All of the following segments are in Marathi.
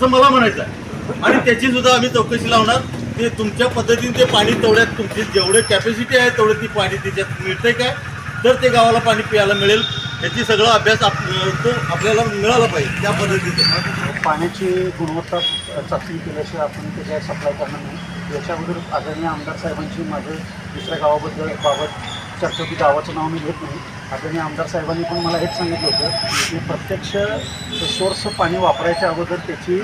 असं मला म्हणायचं आहे आणि त्याची सुद्धा आम्ही चौकशी लावणार. ते तुमच्या पद्धतीने ते पाणी तेवढ्यात तुमची जेवढे कॅपॅसिटी आहे तेवढे ती पाणी त्याच्यात मिळते काय? तर ते गावाला पाणी प्यायला मिळेल. याची सगळा अभ्यास आप तो आपल्याला मिळाला पाहिजे त्या पद्धतीने. पाण्याची गुणवत्ता चाचणी केल्याशिवाय आपण त्याच्या सप्लाय करणार नाही. याच्या अगोदर आदरणीय आमदार साहेबांची माझं दुसऱ्या गावाबद्दल बाबत चर्चा होती गावाचं नाव मी घेत नाही. आदरणीय आमदार साहेबांनी पण मला हेच सांगितलं होतं की प्रत्यक्ष सोर्स पाणी वापरायच्या अगोदर त्याची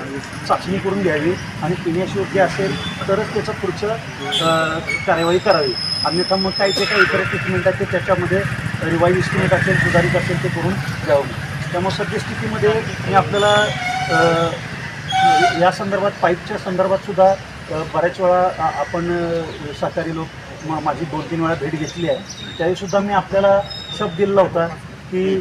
चाचणी करून घ्यावी आणि पिण्यास योग्य असेल तरच त्याचं पुढचं कार्यवाही करावी. अन्यथा मग काही जे काही इतर ट्रीटमेंट आहेत ते त्याच्यामध्ये रिवाईव्ह इस्टिमेट असेल सुधारित असेल ते करून द्यावं त्यामुळे सद्यस्थितीमध्ये मी आपल्याला या संदर्भात पाईपच्या संदर्भात सुद्धा बऱ्याच वेळा आपण सहकारी लोक मा- माझी दोन तीन वेळा भेट घेतली आहे. त्यावेळीसुद्धा मी आपल्याला शब्द दिलेला होता की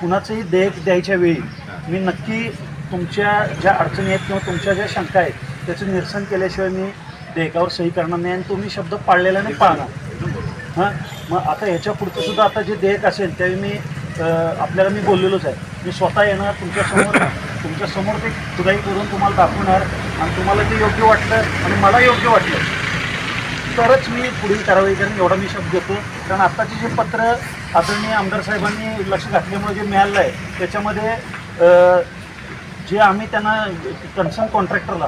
कुणाचंही देयक द्यायच्या वेळी मी नक्की तुमच्या ज्या अडचणी आहेत किंवा तुमच्या ज्या शंका आहेत त्याचं निरसन केल्याशिवाय मी देयकावर सही करणार नाही आणि तुम्ही शब्द पाळलेला नाही पाळणार. हां? मग आता ह्याच्या पुढचं सुद्धा आता जे देयक असेल त्यावेळी मी आपल्याला मी बोललेलोच आहे. मी स्वतः येणार तुमच्यासमोर तुमच्यासमोर ते खुदाई करून तुम्हाला दाखवणार आणि तुम्हाला ते योग्य वाटलं आणि मला योग्य वाटलं. तरच मी पुढील कारवाई करेन एवढा मी शब्द देतो. कारण आत्ताचे जे पत्र आदरणीय आमदार साहेबांनी लक्ष घातल्यामुळे जे मिळालं आहे त्याच्यामध्ये जे आम्ही त्यांना कन्सर्न कॉन्ट्रॅक्टरला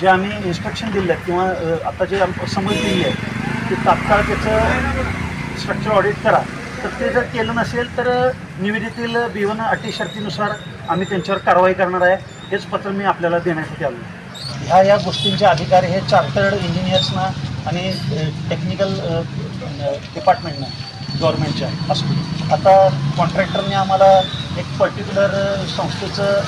जे आम्ही इन्स्ट्रक्शन दिले आहेत किंवा आता जे आम- समज दिली आहे की तात्काळ त्याचं स्ट्रक्चर ऑडिट करा. तर ते जर केलं नसेल तर निविदेतील बिवन अटी शर्तीनुसार आम्ही त्यांच्यावर कारवाई करणार आहे. हेच पत्र मी आपल्याला देण्यासाठी आलो. ह्या या गोष्टींचे अधिकार हे चार्टर्ड इंजिनियर्सना आणि टेक्निकल डिपार्टमेंटनं गव्हर्नमेंटच्या असतो. आता कॉन्ट्रॅक्टरने आम्हाला एक पर्टिक्युलर संस्थेचं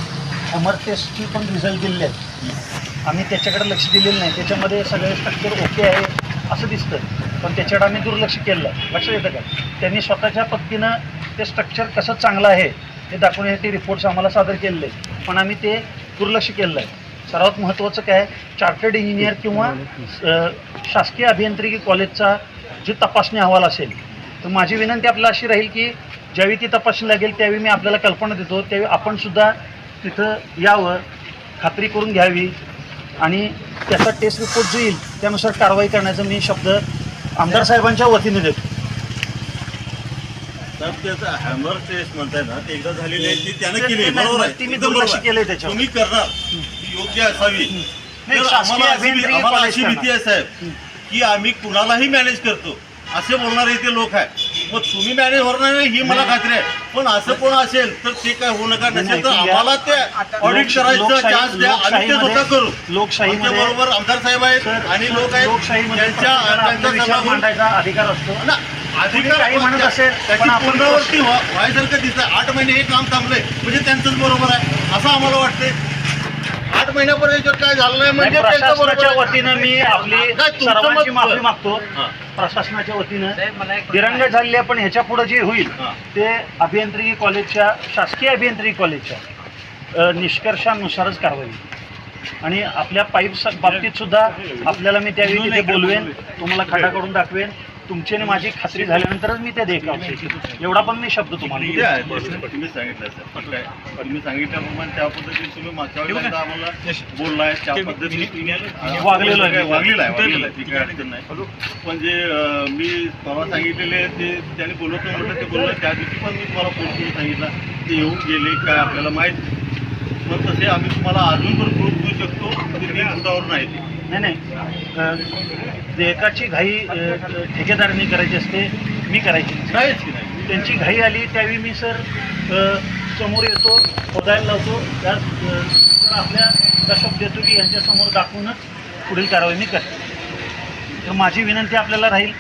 हॅमर टेस्टची पण रिझल्ट दिलेले आहेत आम्ही त्याच्याकडे लक्ष दिलेलं नाही. त्याच्यामध्ये सगळे स्ट्रक्चर ओके आहे असं दिसतं पण त्याच्याकडे आम्ही दुर्लक्ष केलं लक्षात येतं का? त्यांनी स्वतःच्या पद्धतीनं ते स्ट्रक्चर कसं चांगलं आहे हे दाखवण्यासाठी रिपोर्ट्स आम्हाला सादर केलेले आहेत. पण आम्ही ते दुर्लक्ष केलेलं आहे. सर्वात महत्त्वाचं काय चार्टर्ड इंजिनियर किंवा शासकीय अभियांत्रिकी कॉलेजचा जे तपासणी अहवाल असेल तर माझी विनंती आपल्याला अशी राहील की ज्यावेळी ती तपासणी लागेल त्यावेळी मी आपल्याला कल्पना देतो त्यावेळी आपण सुद्धा तिथं यावं खात्री करून घ्यावी आणि त्याचा टेस्ट रिपोर्ट जो येईल त्यानुसार कारवाई करण्याचा मी शब्द आमदार साहेबांच्या वतीने देतो. त्याचं हॅमर टेस्ट म्हणताय ना ते एकदा झालेली आहे ती त्यानं केली बरोबर आहे. ती मी दुर्लक्ष. केलंय त्याच्यावर. तुम्ही करणार. योग्य असावी. तर आम्हाला अशी आम्हाला भीती आहे साहेब की आम्ही कुणालाही मॅनेज करतो. असे बोलणारे इथे लोक आहे मग तुम्ही मॅनेज होणार नाही ही मला खात्री आहे. पण असं कोण असेल तर ते काय होऊ नका. नसेल तर आम्हाला ते ऑडिट लोकशाही- करायचं लोकशाही- चान्स द्या आम्ही ते लोकशाहीमध्ये- स्वतः करू. लोकशाहीमध्ये- बरोबर आमदार साहेब आहेत आणि लोक आहेत त्यांच्या अधिकार असतो. ना, अधिकार म्हणत असेल, त्याची पुनरावृत्ती व्हा- व्हायसारखं दिसतं आठ महिने हे काम थांबलंय. म्हणजे त्यांचंच बरोबर आहे. असं आम्हाला वाटतंय. आठ महिन्यापर्यंत काय झालं नाही म्हणजे प्रशासनाच्या. वतीनं मी आपली सर्वांची माफी मागतो. प्रशासनाच्या वतीनं दिरंग झालेली आहे पण ह्याच्या पुढे जे होईल. ते अभियांत्रिकी कॉलेजच्या शासकीय अभियांत्रिकी कॉलेजच्या निष्कर्षानुसारच कारवाई. आणि आपल्या पाईप बाबतीत सुद्धा आपल्याला मी त्यावेळी तिथे बोलवेन तुम्हाला खडा करून दाखवेन तुमची आणि माझी खात्री झाल्यानंतरच मी ते देख एवढा पण मी शब्द तुम्हाला आहे, ते तुम्ही सांगितलं सर. पण काय सांगितल्याप्रमाणे त्या पद्धतीने तुम्ही मागच्या वेळेला आम्हाला बोललाय त्या पद्धतीने वागलेलो आहे. वागलेलं आहे वागलेलं आहे ती काय अडचण नाही. पण जे मी परवा सांगितलेले ते त्यांनी बोलत नाही म्हटलं ते बोललं. त्या दिवशी पण मी तुम्हाला फोन करून सांगितलं ते येऊन गेले काय आपल्याला माहीत पण तसे आम्ही तुम्हाला अजून पण प्रूफ देऊ शकतो ते. नाही नाही. देयकाची घाई ठेकेदारांनी करायची असते मी करायची. नाहीच की नाही त्यांची घाई आली त्यावेळी मी सर समोर येतो शोधायला लावतो त्या आपल्या शब्द देतो की यांच्यासमोर दाखवूनच पुढील कारवाई मी करतो तर माझी विनंती आपल्याला राहील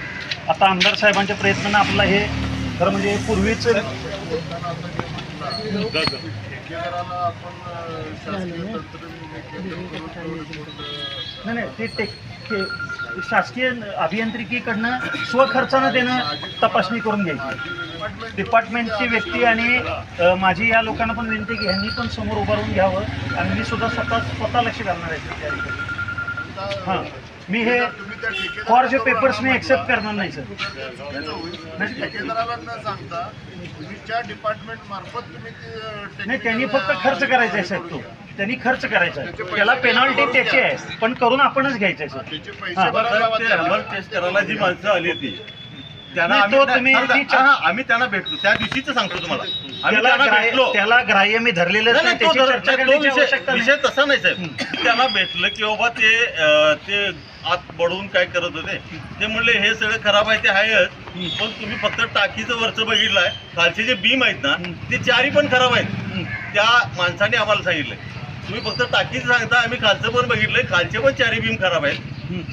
आता आमदार साहेबांच्या प्रयत्नानं आपलं हे खरं म्हणजे पूर्वीच नाही नाही ते टेक शासकीय अभियांत्रिकीकडनं स्वखर्चानं त्यानं तपासणी करून घ्यायची. डिपार्टमेंटची व्यक्ती आणि माझी या लोकांना पण विनंती की ह्यांनी पण समोर उभं राहून घ्यावं आणि मी सुद्धा स्वतः स्वतः लक्ष घालणार आहे. हां. मी हे फॉर जे पेपर्स मी एक्सेप्ट करणार नाही सर म्हणजे अ, नाही त्यांनी फक्त खर्च करायचा आहे साहेब तो. त्यांनी खर्च करायचा आहे. त्याला पेनॉल्टी त्याची आहे. पण करून आपणच घ्यायचं आहे सर टेस्ट करायला जी माणसं आली होती त्यांना नाही, आम्ही नाही, थांबा, हा, त्यांना भेटलो. त्या दिवशीच सांगतो तुम्हाला. आम्ही त्याला त्यांना ग्राह्य भेटलो. त्याला ग्राह्य मी धरलेलं नाही, नाही नाही, तो त्याची जर- चर्चा नाही, तो करण्याची विषय आवश्यकता विषय नाही तसा नाही साहेब. त्यांना भेटलं की बाबा ते अं, ते आत बडवून काय करत होते. ते म्हणले हे सगळं खराब आहे ते आहेच पण तुम्ही फक्त टाकीचं वरचं बघितलंय. खालचे जे बीम आहेत ना ते चारी पण खराब आहेत. त्या माणसाने आम्हाला सांगितलंय. तुम्ही फक्त टाकीचं सांगता आम्ही खालचं पण बघितलंय खालचे पण चारी बीम खराब आहेत.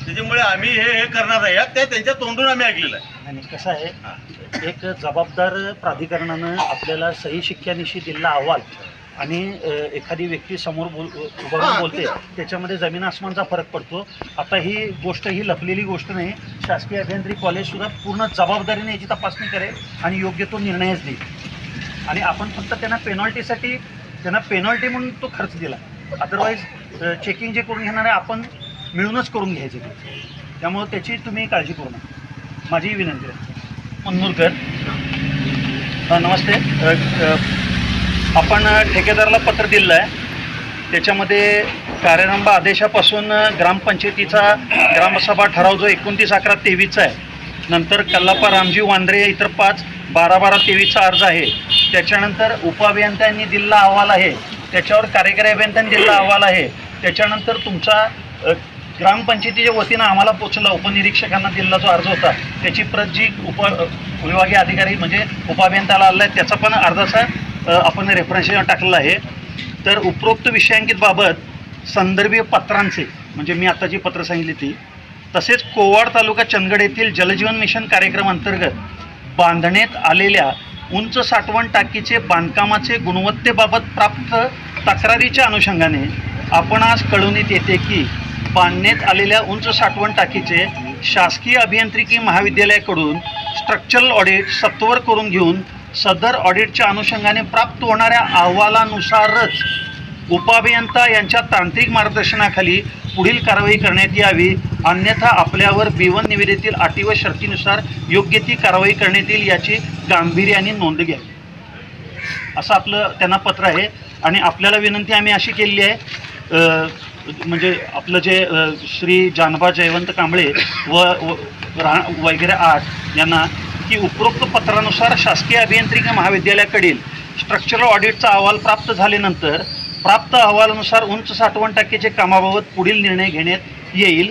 त्याच्यामुळे आम्ही हे हे करणार आहे त्या त्यांच्या तोंडून आम्ही ऐकलेलं आहे. आणि कसं आहे एक जबाबदार प्राधिकरणानं आपल्याला सही शिक्क्यानिशी दिलेला अहवाल आणि एखादी व्यक्ती समोर बोल बोलते ते- त्याच्यामध्ये जमीन आसमानचा फरक पडतो. आता ही गोष्ट ही लपलेली गोष्ट नाही. शासकीय अभियांत्रिकी कॉलेज सुद्धा पूर्ण जबाबदारीने याची तपासणी करेल आणि योग्य तो निर्णयच देईल. आणि आपण फक्त त्यांना पेनॉल्टीसाठी त्यांना पेनॉल्टी म्हणून तो खर्च दिला. अदरवाईज चेकिंग जे करून घेणार आहे आपण मिळूनच करून घ्यायचे ते. त्यामुळे त्याची तुम्ही काळजी करू नका. माझी विनंती आहे. मनूरकर अ, नमस्ते आपण ठेकेदाराला पत्र दिलेलं आहे त्याच्यामध्ये कार्यारंभ आदेशापासून ग्रामपंचायतीचा ग्रामसभा ठराव जो एकोणतीस अकरा तेवीसचा आहे. नंतर कल्लापा रामजी वांद्रे इतर पाच बारा बारा तेवीसचा अर्ज आहे. त्याच्यानंतर उपअभियंत्यांनी दिलेला अहवाल आहे. त्याच्यावर कार्यकारी अभियंत्यांनी दिलेला अहवाल आहे. त्याच्यानंतर तुमचा ग्रामपंचायतीच्या वतीनं आम्हाला पोचला उपनिरीक्षकांना दिलेला जो अर्ज होता. त्याची प्रत जी उप विभागीय अधिकारी म्हणजे उपअभियंत्याला आला आहे त्याचा पण अर्जाचा आपण रेफरन्स टाकलेला आहे. तर उपरोक्त विषयांकित बाबत संदर्भीय पत्रांचे म्हणजे मी आता जी पत्र सांगितली ती तसेच कोवाड तालुका चंदगड येथील जलजीवन मिशन कार्यक्रम अंतर्गत बांधण्यात आलेल्या उंच साठवण टाकीचे बांधकामाचे गुणवत्तेबाबत प्राप्त तक्रारीच्या अनुषंगाने आपण आज कळवण्यात येते की बांधण्यात आलेल्या उंच साठवण टाकीचे शासकीय अभियांत्रिकी महाविद्यालयाकडून स्ट्रक्चरल ऑडिट सत्वर करून घेऊन सदर ऑडिटच्या अनुषंगाने प्राप्त होणाऱ्या अहवालानुसारच उपअभियंता यांच्या तांत्रिक मार्गदर्शनाखाली पुढील कारवाई करण्यात यावी अन्यथा आपल्यावर बीवन निविदेतील अटी व शर्तीनुसार योग्य ती कारवाई करण्यात येईल याची गांभीर्याने नोंद घ्यावी असं आपलं त्यांना पत्र आहे. आणि आपल्याला विनंती आम्ही अशी केलेली आहे म्हणजे आपलं जे श्री जानबा जयवंत कांबळे व व- रा वगैरे आठ यांना की उपरोक्त पत्रानुसार शासकीय अभियांत्रिकी महाविद्यालयाकडील स्ट्रक्चरल ऑडिटचा अहवाल प्राप्त झाल्यानंतर प्राप्त अहवालानुसार उंच साठवण टक्केचे कामाबाबत पुढील निर्णय घेण्यात येईल.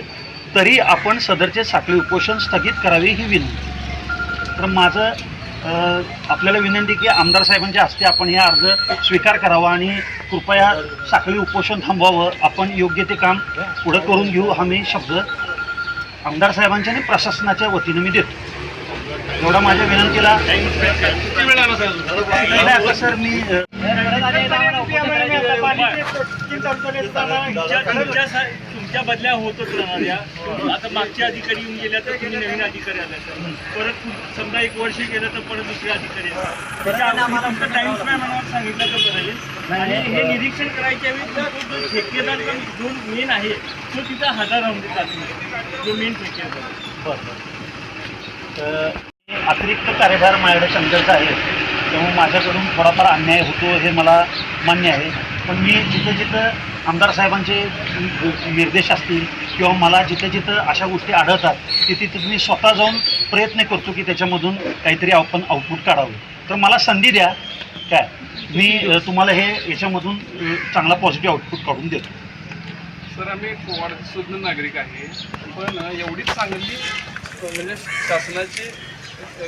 तरी आपण सदरचे साखळी उपोषण स्थगित करावे ही विनंती. तर माझं आपल्याला विनंती की आमदार साहेबांच्या हस्ते आपण हे अर्ज स्वीकार करावा आणि कृपया साखळी उपोषण थांबवावं. आपण योग्य ते काम पुढं करून घेऊ हा मी शब्द आमदार साहेबांच्या आणि प्रशासनाच्या वतीनं मी देतो. एवढा माझ्या विनंतीला आता सर मी तुमच्या बदल्या होतच राहणाऱ्या आता मागचे अधिकारी येऊन गेल्या तर तुम्ही नवीन अधिकारी आले तर परत समजा एक वर्ष गेलं तर परत दुसरे अधिकारी येतात. त्याच्या अगोदर तुमचं टाइम स्पॅन आम्हाला सांगितलं तर बरं. आणि हे निरीक्षण करायच्या वेळी तो जो ठेकेदारचा जो मेन आहे तो तिथं हजार राहून देतात. जो मेन ठेकेदार. बरं अतिरिक्त कार्यभार माझ्याकडे शंकरचा आहे. त्यामुळे माझ्याकडून थोडाफार अन्याय होतो हे मला मान्य आहे. पण मी जिथं जिथं आमदार साहेबांचे निर्देश असतील किंवा मला जिथं जिथं अशा गोष्टी आढळतात की तिथं मी स्वतः जाऊन प्रयत्न करतो की त्याच्यामधून काहीतरी आपण आउटपुट काढावं. तर मला संधी द्या. काय? मी तुम्हाला हे याच्यामधून चांगला पॉझिटिव्ह आउटपुट काढून देतो. सर आम्ही कोवाड नागरिक आहे. पण एवढी चांगली म्हणजे शासनाची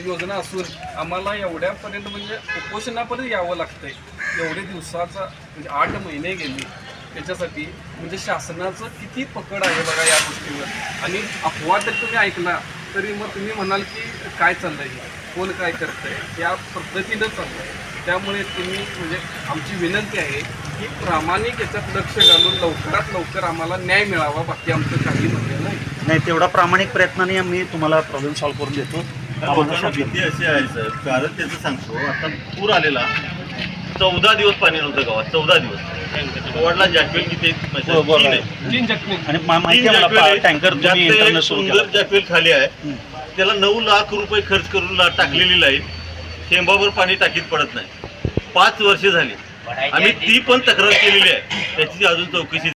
योजना असून आम्हाला एवढ्यापर्यंत म्हणजे उपोषणापर्यंत यावं लागतंय. एवढे दिवसाचा म्हणजे आठ महिने गेले. त्याच्यासाठी म्हणजे शासनाचं किती पकड आहे बघा या गोष्टीवर. आणि अफवा जर तुम्ही ऐकला तरी मग तुम्ही म्हणाल की काय चाललंय हे? कोण काय करतंय? या पद्धतीनं चाललंय. त्यामुळे तुम्ही म्हणजे आमची विनंती आहे की प्रामाणिक याच्यात लक्ष घालून लवकरात लवकर आम्हाला न्याय मिळावा बाकी आमचं काही म्हणणं नाही. नाही तेवढा प्रामाणिक प्रयत्नाने मी तुम्हाला प्रॉब्लेम सॉल्व्ह करून देतो. भीती अशी आहे सर. कारण त्याचं सांगतो आता पूर आलेला. चौदा दिवस पाणी नव्हतं गावात चौदा दिवस. वडला जॅकवेल किती म्हणजे हो, बरोबर. तीन आहे. तीन जखमी आणि मा- माहिती तीन आहे जॅकवेल मला आहे. टँकर तुम्ही सुरू केला जॅकवेल खाली आहे. हं. त्याला नऊ लाख रुपये खर्च करून ला- टाकलेली लाइट थेंबावर पाणी टाकीत पडत नाही. पाच वर्ष झाली. आम्ही ती. पण तक्रार केलेली आहे. त्याची अजून चौकशी